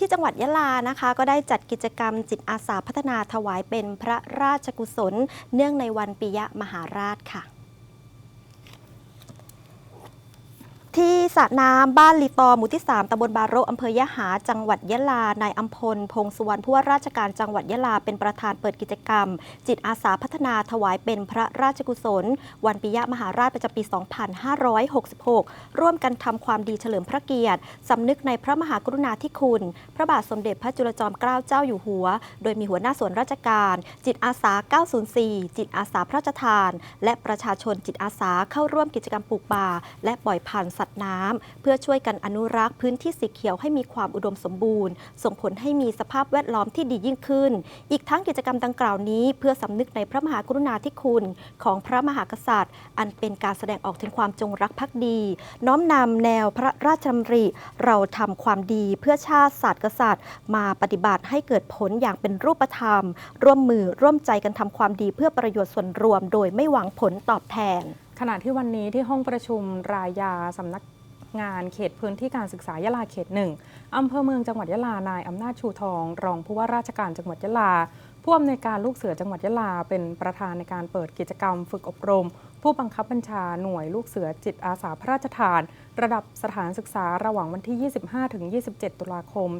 ที่จังหวัดยะลานะคะ ก็ได้จัดกิจกรรมจิตอาสาพัฒนาถวายเป็นพระราชกุศล เนื่องในวันปิยมหาราชค่ะ ที่ สระน้ำบ้านลีตอหมู่ที่ 3ตำบลบาโรอำเภอยะหา จังหวัดยะลา นายอัมพล พงสุวรรณผู้ว่าราชการจังหวัดยะลา เป็นประธานเปิดกิจกรรม จิตอาสาพัฒนาถวายเป็นพระราชกุศล วันปิยมหาราชประจำปี 2566 ร่วมกันทำความดีเฉลิมพระเกียรติสำนึกในพระมหากรุณาธิคุณ พระบาทสมเด็จพระจุลจอมเกล้าเจ้าอยู่หัว โดยมีหัวหน้าส่วนราชการ จิตอาสา 904 จิตอาสาพระราชทาน และประชาชนจิตอาสาเข้าร่วมกิจกรรมปลูกป่าและปล่อยพันธุ์สัตว์น้ำเพื่อช่วยกันอนุรักษ์พื้นที่สีเขียวให้มีความอุดมสมบูรณ์ ส่งผลให้มีสภาพแวดล้อมที่ดียิ่งขึ้น อีกทั้งกิจกรรมดังกล่าวนี้ เพื่อสำนึกในพระมหากรุณาธิคุณ ของพระมหากษัตริย์ อันเป็นการแสดงออกถึงความจงรักภักดี น้อมนำแนวพระราชดำริเราทำความดีเพื่อชาติศาสตร์กษัตริย์ มาปฏิบัติให้เกิดผลอย่างเป็นรูปธรรม ร่วมมือร่วมใจกันทำความดีเพื่อประโยชน์ส่วนรวม โดยไม่หวังผลตอบแทนขณะที่วันนี้ที่ห้องประชุมรายาสำนัก งานเขตพื้นที่การศึกษายะลาเขตหนึ่งอำเภอเมืองจังหวัดยะลานายอำนาจชูทอง รองผู้ว่าราชการจังหวัดยะลาผู้อำนวยการลูกเสือจังหวัดยะลา เป็นประธานในการเปิดกิจกรรมฝึกอบรม ผู้บังคับบัญชาหน่วยลูกเสือจิตอาสาพระราชทาน ระดับสถานศึกษาระหว่างวันที่ 25-27 ตุลาคม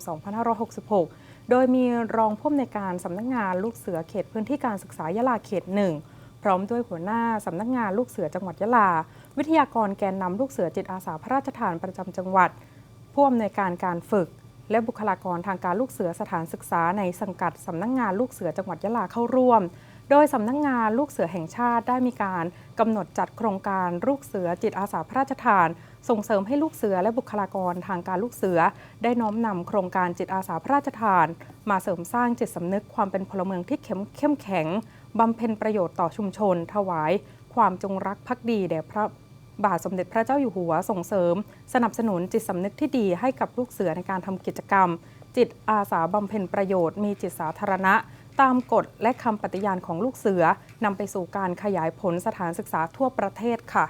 2566 โดยมีรองผู้อำนวยการสำนักงานลูกเสือเขตพื้นที่การศึกษายะลาเขตหนึ่ง พร้อมด้วยหัวหน้าสำนักงานลูกเสือจังหวัดยะลา วิทยากรแกนนำลูกเสือจิตอาสาพระราชทานประจำจังหวัด ผู้อำนวยการการฝึก และบุคลากรทางการลูกเสือสถานศึกษาในสังกัดสำนักงานลูกเสือจังหวัดยะลาเข้าร่วม โดยสำนักงานลูกเสือแห่งชาติได้มีการกำหนดจัดโครงการลูกเสือจิตอาสาพระราชทาน ส่งเสริมให้ลูกเสือและบุคลากรทางการลูกเสือ ได้น้อมนำโครงการจิตอาสาพระราชทาน มาเสริมสร้างจิตสำนึกความเป็นพลเมืองที่เข้มเข้มแข็ง บำเพ็ญประโยชน์ต่อชุมชน ถวาย ความจงรักภักดีแด่พระบาทสมเด็จพระเจ้าอยู่หัวส่งเสริม สนับสนุนจิตสำนึกที่ดีให้กับลูกเสือในการทำกิจกรรม จิตอาสาบำเพ็ญประโยชน์มีจิตสาธารณะ ตามกฎและคำปฏิญาณของลูกเสือนำไปสู่การขยายผลสถานศึกษาทั่วประเทศค่ะ